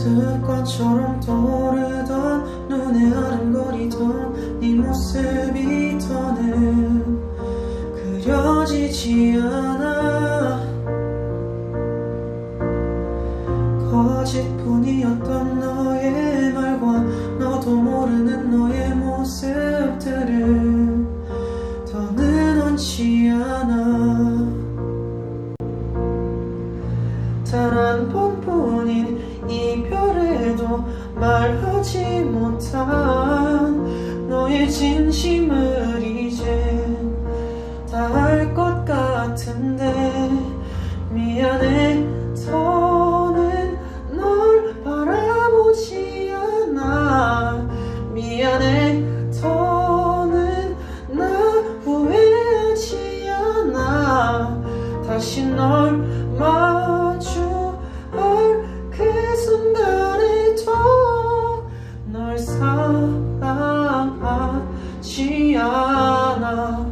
습관처럼 떠오르던 눈에 아른거리던 네 모습이 더는 그려지지 않아. 거짓뿐이었던 너의 말과 너도 모르는 너의 모습들을 더는 원치 않아 단한 번뿐인 이별에도 말하지 못한 너의 진심을 지 않아.